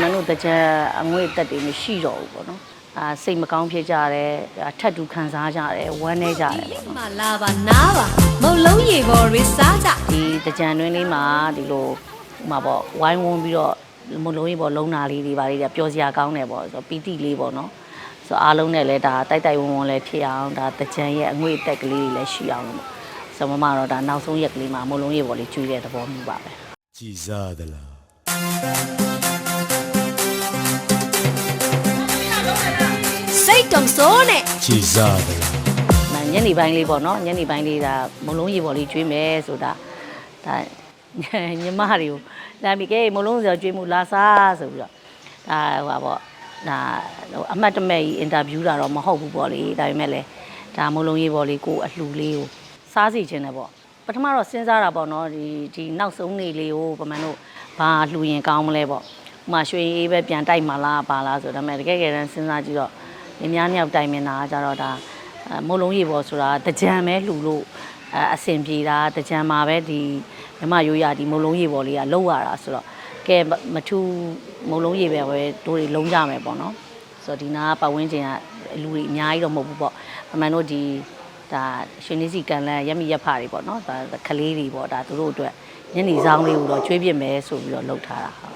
မန်တို့တကြံအငွေ့တက်တွေမရှိတော့ဘူးပေါ့နော်အာစိတ်မကောင်းဖြစ်ကြတယ်အာထပ်တူခံစားကြတယ်ဝမ်းနေကြတယ်ပေါ့နော်မလာပါနားပါမုတ်လုံးရေပေါ်ရစားကြဒီတကြံတွင်းလေးမှာဒီလိုဟိုမှာပေါ့ဝိုင်းဝန်းပြီးတော့မလုံးကြီးပေါ့လုံးနာလေးတွေပါလေးတွေပျော်စရာကောင်းတယ်ပေါ့ဆိုတော့ပီတိလေးပေါ့နော်ဆိုတော့အားလုံးနဲ့လည်းဒါတိုက်တိုက်ဝန်းဝန်းလည်းဖြစ်အောင်ဒါတကြံရဲ့အငွေ့အတက်ကလေးတွေလည်းရှိအောင်လို့ဆိုတော့မမတော့ဒါနောက်ဆုံးရက်ကလေးမှာမလုံးကြီးပေါ့လေးကျွေးတဲ့သဘောမျိုးပါပဲကြည်စားသလား တ်တုံစိုးနဲ့ကြည်စားသလားမညနေပိုင်းလေးပေါ့နော်ညနေပိုင်းလေးဒါမလုံးရေပေါ်လေးကျွေးမယ်ဆိုတာဒါညီမတွေကိုလာပြီကဲမလုံးစရာကျွေးမှုလာစားဆိုပြီးတော့ဒါဟိုပါပေါ့ဒါဟိုအမှတ်တမဲ့ကြီးအင်တာဗျူးတာတော့မဟုတ်ဘူးပေါ့လေဒါပေမဲ့လည်းဒါမလုံးရေပေါ်လေးကိုအလှူလေးကိုစားစီခြင်းတယ်ပေါ့ပထမတော့စဉ်းစားတာပေါ့နော်ဒီဒီနောက်ဆုံးနေလေးကိုပမာဏတို့ဘာလှူရင်ကောင်းမလဲပေါ့ဥပမာရွှေအေးပဲပြန်တိုက်มาလားပါလားဆိုတော့ဒါပေမဲ့တကယ်ကြတမ်းစဉ်းစားကြည့်တော့ အများမြောက်တိုင်မြင်တာကကြတော့ဒါအဲမုတ်လုံးရေပေါ်ဆိုတာတကြံပဲလှူလို့အဲအဆင်ပြေတာတကြံမှာပဲဒီမြမရိုးရဒီမုတ်လုံးရေပေါ်လေးကလှုပ်ရတာဆိုတော့ကဲမမထူးမုတ်လုံးရေပဲပဲတို့တွေလုံးကြမယ်ပေါ့နော်ဆိုတော့ဒီနာကပတ်ဝန်းကျင်ကလူတွေအများကြီးတော့မဟုတ်ဘူးပေါ့အမှန်တို့ဒီဒါရွှေနေစီကန်လန်ရက်မိရက်ဖတွေပေါ့နော်ဒါကလေးတွေပေါ့ဒါသူတို့အတွက်ညနေဆောင်လေးကိုတော့ကျွေးပြစ်မယ်ဆိုပြီးတော့လှုပ်ထားတာဟု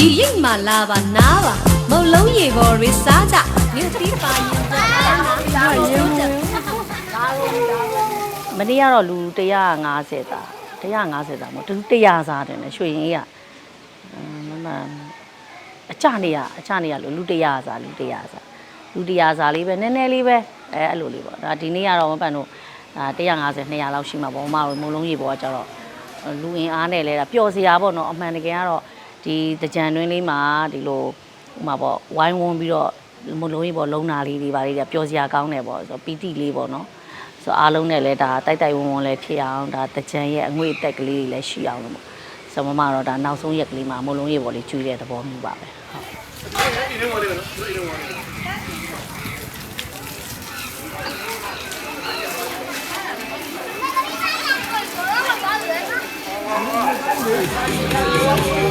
ဒီရိတ်မလာပါနားပါမုတ်လုံးရေပေါ်ရစားကြမြစ်တီးပါရင်တော့အားလုံးရုံးတယ်မနေ့ကတော့လူ150တာ150တာမဟုတ်သူ100စားတယ်နဲ့ရွှေရင်အေးကအမ်မမအချနေရအချနေရလို့လူ100စားလူ100စားလူ100စားလေးပဲနည်းနည်းလေးပဲအဲအဲ့လိုလေးပေါ့ဒါဒီနေ့ကတော့မပန်တို့ဒါ150 200လောက်ရှိမှာပေါ့မမတို့မုံလုံးရေပေါ်ကကျတော့လူအင်အားနဲ့လဲဒါပျော်စရာပေါ့နော်အမှန်တကယ်ကတော့ ဒီတကြံတွင်းလေးမှာဒီလိုဟိုမှာပေါ့ဝိုင်းဝန်းပြီးတော့မုံလုံးရေပေါ်လုံးနာလေးတွေပါလေးတွေပျော်စရာကောင်းတယ်ပေါ့ဆိုတော့ပီတိလေးပေါ့နော်ဆိုတော့အားလုံးနဲ့လည်းဒါတိုက်တိုက်ဝန်းဝန်းလည်းဖြစ်အောင်ဒါတကြံရဲ့အငွေ့အတက်ကလေးတွေလည်းရှိအောင်လို့ပေါ့ဆိုတော့မမတော့ဒါနောက်ဆုံးရက်ကလေးမှာမလုံးရေပေါ်လေးကျွေးတဲ့သဘောမျိုးပါပဲဟုတ်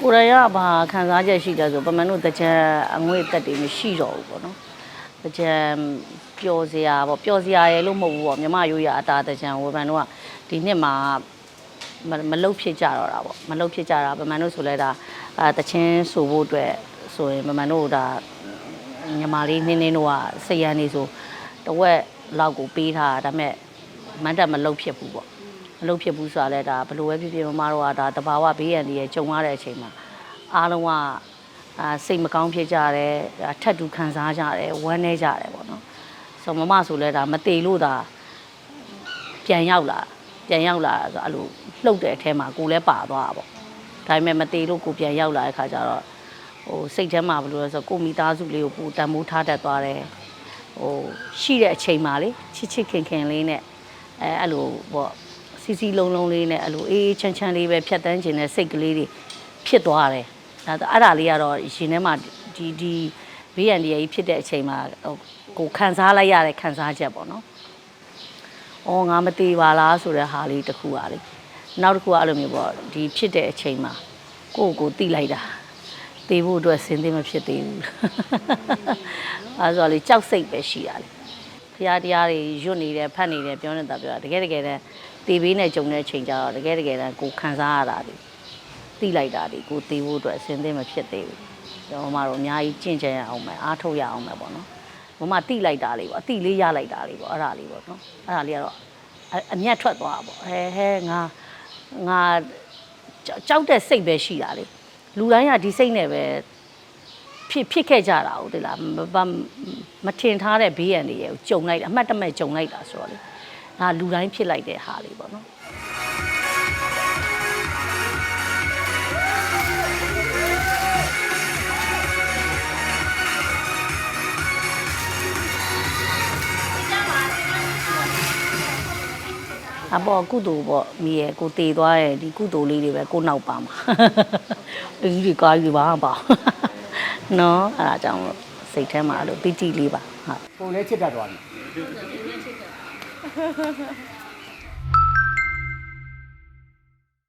ကိုရရဘာခံစားချက်ရှိတယ်ဆိုပမန်တို့တကြံအငွေ့အသက်တွေမရှိတော့ဘူးပေါ့နော်တကြံပျော်စရာပေါ့ပျော်စရာရယ်လို့မဟုတ်ဘူးပေါ့မြမရိုးရအတာတကြံဝေဖန်တို့ကဒီနှစ်မှာမမလုတ်ဖြစ်ကြတော့တာပေါ့မလုတ်ဖြစ်ကြတာပမန်တို့ဆိုလဲဒါအာတချင်းဆိုဖို့အတွက်ဆိုရင်ပမန်တို့ဒါညီမလေးနင်းနင်းတို့ကစရန်နေဆိုတဝက်လောက်ကိုပေးထားတာဒါပေမဲ့ မန်တက်မလုတ်ဖြစ်ဘူးပေါ့မလုပ်ဖြစ်ဘူးဆိုတာလဲဒါဘယ်လိုပဲဖြစ်ဖြစ်မမတို့ကဒါတဘာဝဘေးရန်တွေကြုံရတဲ့အချိန်မှာအားလုံးကအာစိတ်မကောင်းဖြစ်ကြတယ်ဒါထပ်တူခံစားကြတယ်ဝမ်းနေကြတယ်ပေါ့နော်ဆိုတော့မမဆိုလဲဒါမတေလို့ဒါပြန်ရောက်လာပြန်ရောက်လာဆိုအဲ့လိုလှုပ်တဲ့အထဲမှာကိုလည်းပါသွားတာပေါ့ဒါပေမဲ့မတေလို့ကိုပြန်ရောက်လာတဲ့ခါကျတော့ဟိုစိတ်ထဲမှာဘယ်လိုလဲဆိုတော့ကိုမိသားစုလေးကိုပူတန်မိုးထားတတ်သွားတယ်ဟိုရှိတဲ့အချိန်မှာလေချစ်ချစ်ခင်ခင်လေးနဲ့ အဲအဲ့လိုပေါ့စီစီလုံးလုံးလေးနဲ့အဲ့လိုအေးအေးချမ်းချမ်းလေးပဲဖြတ်တန်းခြင်းနဲ့စိတ်ကလေးတွေဖြစ်သွားတယ်။ဒါအဲ့ဒါလေးကတော့ရှင်ထဲမှာဒီဒီဘေးရန်တရားကြီးဖြစ်တဲ့အချိန်မှာဟိုကိုခံစားလိုက်ရတဲ့ခံစားချက်ပေါ့နော်။အော်ငါမသေးပါလားဆိုတဲ့ဟာလေးတစ်ခုပါလေ။နောက်တစ်ခုကအဲ့လိုမျိုးပေါ့ဒီဖြစ်တဲ့အချိန်မှာကိုယ့်ကိုယ်တိလိုက်တာ။သေဖို့အတွက်စဉ်းသင်းမဖြစ်သေးဘူး။အဲဆိုတော့လေကြောက်စိတ်ပဲရှိရလေ။ ဖရာတရားတွေရွတ်နေတယ်ဖတ်နေတယ်ပြောနေတာပြောတာတကယ်တကယ်တမ်းတေဘေးနဲ့ကြုံတဲ့အချိန်ကျတော့တကယ်တကယ်တမ်းကိုခံစားရတာတွေသိလိုက်တာတွေကိုတေဖို့အတွက်အစင်းသင်းမဖြစ်သေးဘူးကျွန်တော်မတို့အများကြီးကြင့်ကြံရအောင်မယ်အားထုတ်ရအောင်မယ်ပေါ့နော်မမတိလိုက်တာလေးပေါ့အတိလေးရလိုက်တာလေးပေါ့အဲ့ဒါလေးပေါ့နော်အဲ့ဒါလေးကတော့အအမျက်ထွက်သွားတာပေါ့ဟဲဟဲငါငါကြောက်ကြောက်တဲ့စိတ်ပဲရှိတာလေလူတိုင်းကဒီစိတ်နဲ့ပဲ ဖြစ်ဖြစ်ခဲ့ကြတာဟုတ်တယ်လားမမမထင်ထားတဲ့ဘေးရန်တွေရဲ့ကိုကြုံလိုက်တာအမှတ်တမဲ့ကြုံလိုက်တာဆိုတော့လေဒါလူတိုင်းဖြစ်လိုက်တဲ့ဟာလေးပေါ့နော်အပေါ်ကုသိုလ်ပေါ့မိရဲ့ကိုတည်သွားရဲ့ဒီကုသိုလ်လေးတွေပဲကိုနောက်ပါမှာအကြီးကြီးကားကြီးပါပါ နော်အဲ့ဒါကြောင့်လို့စိတ်ထဲမှာအဲ့လိုပီတိလေးပါဟုတ်ပုံလဲချစ်တတ်သွားပြီ